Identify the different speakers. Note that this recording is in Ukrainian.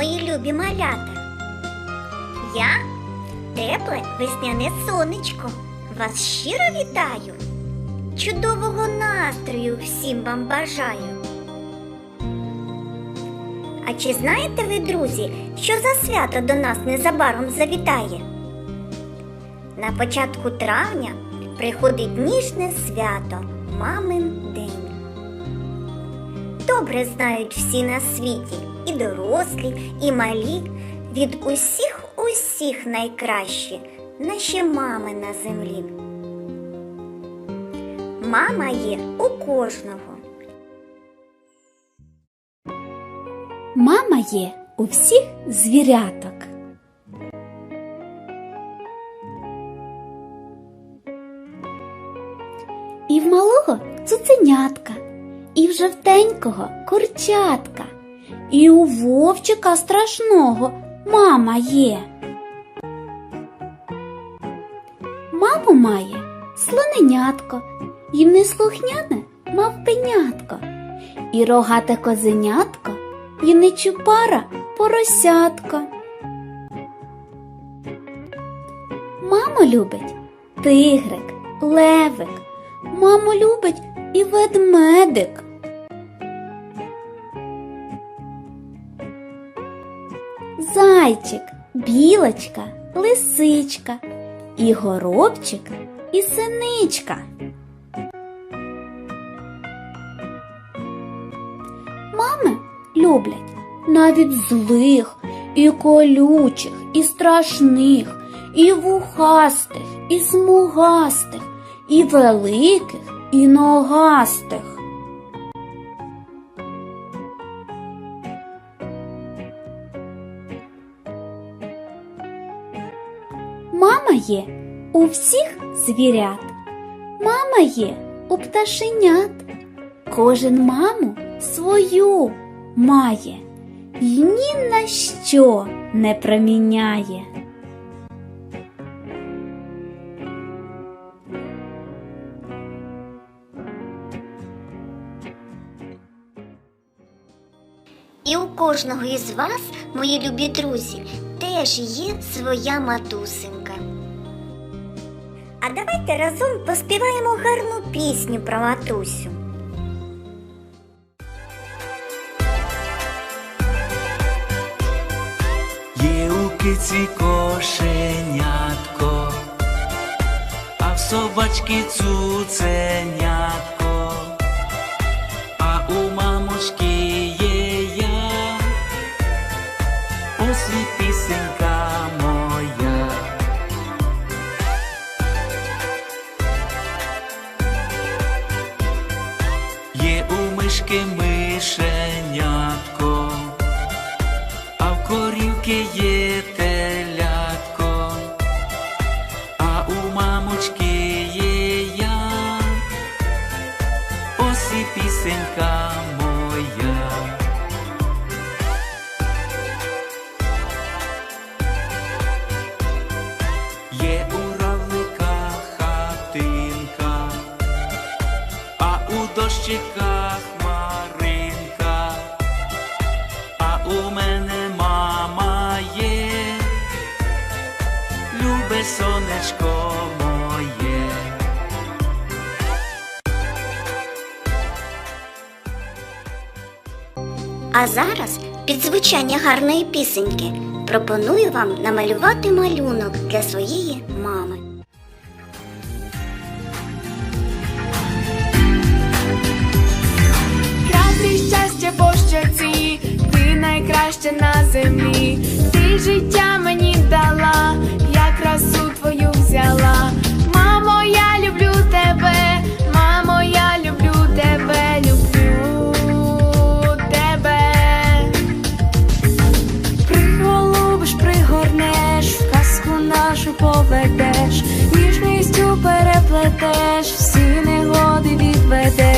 Speaker 1: мої любі малята. Я тепле весняне сонечко. Вас щиро вітаю. Чудового настрою всім вам бажаю. А чи знаєте ви, друзі, що за свято до нас незабаром завітає? На початку травня приходить ніжне свято Мамин день. Добре знають всі на світі, і дорослі, і малі, від усіх усіх найкращі наші мами на землі. Мама є у кожного.
Speaker 2: Мама є у всіх звіряток. І в малого цуценятка, і в жовтенького курчатка, і у вовчика страшного мама є. Маму має слоненятко, і неслухняне мавпенятко, і рогате козенятко, і нечупара поросятко. Маму любить тигрик, левик, маму любить і ведмедик. Зайчик, білочка, лисичка, і горобчик, і синичка. Мами люблять навіть злих, і колючих, і страшних, і вухастих, і смугастих, і великих, і ногастих. Мама є у всіх звірят, мама є у пташенят. Кожен маму свою має й ні на що не проміняє.
Speaker 1: І у кожного із вас, мої любі друзі, теж є своя матусинка. А давайте разом поспіваємо гарну пісню про матусю.
Speaker 3: Є у киці кошенятко, а в собачки цуценятко, мишки мишенятко, а в корівки є телятко, а у мамочки є я, ось і пісенька моя. Є у равлика хатинка, а у дощиках сонечко моє.
Speaker 1: А зараз під звучання гарної пісеньки пропоную вам намалювати малюнок для своєї мами.
Speaker 4: Крати щастя по щоці, ти найкраща на землі, ти життя всі негоди відведе.